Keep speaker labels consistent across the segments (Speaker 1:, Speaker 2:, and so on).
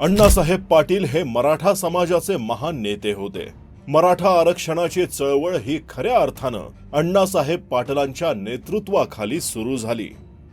Speaker 1: अण्णासाहेब पाटील हे मराठा समाजाचे महान नेते होते. मराठा आरक्षणाची चळवळ ही खऱ्या अर्थानं अण्णासाहेब पाटलांच्या नेतृत्वाखाली सुरू झाली.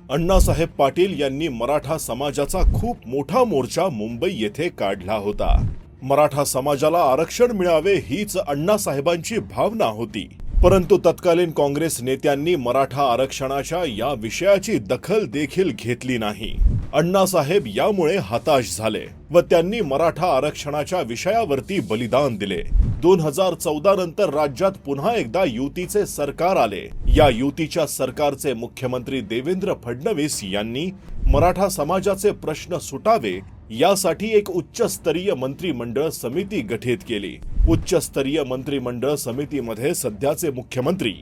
Speaker 1: अण्णासाहेब पाटील यांनी मराठा समाजाचा खूप मोठा मोर्चा मुंबई येथे काढला होता. मराठा समाजाला आरक्षण मिळावे हीच अण्णासाहेबांची भावना होती. परंतु तत्कालीन काँग्रेस नेत्यांनी मराठा आरक्षणाच्या या विषयाची दखल देखील घेतली नाही. अण्णासाहेब यामुळे हताश झाले व त्यांनी मराठा आरक्षणाच्या विषयावरती बलिदान दिले. दोन हजार चौदा नंतर राज्यात पुन्हा एकदा युतीचे सरकार आले. या युतीच्या सरकारचे मुख्यमंत्री देवेंद्र फडणवीस यांनी मराठा समाजाचे प्रश्न सुटावे यासाठी एक उच्चस्तरीय मंत्रिमंडळ समिती गठीत केली. उच्चस्तरीय मंत्रिमंडळ समितीमध्ये सध्याचे मुख्यमंत्री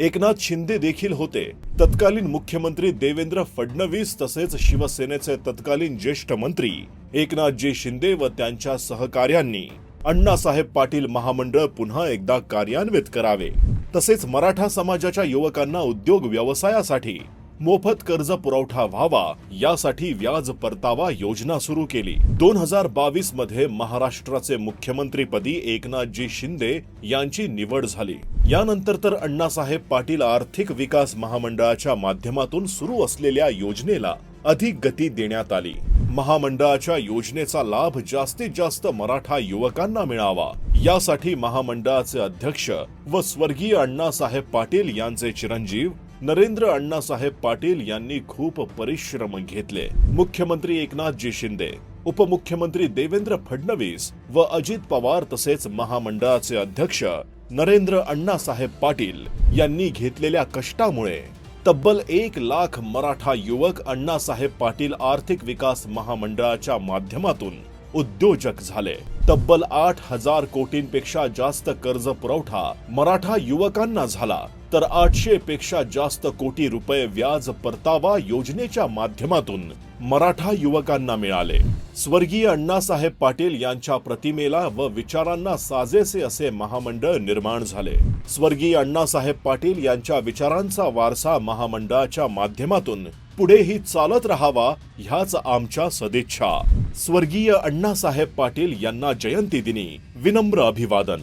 Speaker 1: एकनाथ शिंदे देखील होते. तत्कालीन मुख्यमंत्री देवेंद्र फडणवीस तसेच शिवसेनेचे तत्कालीन ज्येष्ठ मंत्री एकनाथजी शिंदे व त्यांच्या सहकार्यांनी अण्णासाहेब पाटील महामंडळ पुन्हा एकदा कार्यान्वित करावे. तसेच मराठा समाजाच्या युवकांना उद्योग व्यवसायासाठी मोफत कर्ज पुरवठा व्हावा यासाठी व्याज परतावा योजना सुरू केली. दोन हजार बावीसमध्ये महाराष्ट्राचे मुख्यमंत्रीपदी एकनाथजी शिंदे यांची निवड झाली. यानंतर तर अण्णासाहेब पाटील आर्थिक विकास महामंडळाच्या माध्यमातून सुरू असलेल्या योजनेला अधिक गती देण्यात आली. महामंडळाच्या योजनेचा लाभ जास्तीत जास्त मराठा युवकांना मिळावा. यासाठी महामंडळाचे अध्यक्ष व स्वर्गीय अण्णासाहेब पाटील यांचे चिरंजीव नरेंद्र अण्णासाहेब पाटील यांनी खूप परिश्रम घेतले. मुख्यमंत्री एकनाथजी शिंदे उपमुख्यमंत्री देवेंद्र फडणवीस व अजित पवार तसेच महामंडळाचे अध्यक्ष नरेंद्र अण्णासाहेब पाटील यांनी घेतलेल्या कष्टामुळे तब्बल एक लाख मराठा युवक अण्णासाहेब पाटील आर्थिक विकास महामंडळाच्या माध्यमातून उद्योजक झाले. तब्बल आठ हजार कोटींपेक्षा जास्त कर्ज पुरवठा मराठा युवकांना झाला. तर आठशे पेक्षा जास्त कोटी रुपये व्याज परतावा योजनेच्या माध्यमातून मराठा युवकांना मिळाले. स्वर्गीय अण्णासाहेब पाटील यांच्या प्रतिमेला व विचारांना साजेसे असे महामंडळ निर्माण झाले. स्वर्गीय अण्णासाहेब पाटील यांच्या विचारांचा वारसा महामंडळाच्या माध्यमातून पुढेही चालत राहावा ह्याच आमच्या सदिच्छा. स्वर्गीय अण्णासाहेब पाटील यांना जयंती दिनी विनम्र अभिवादन.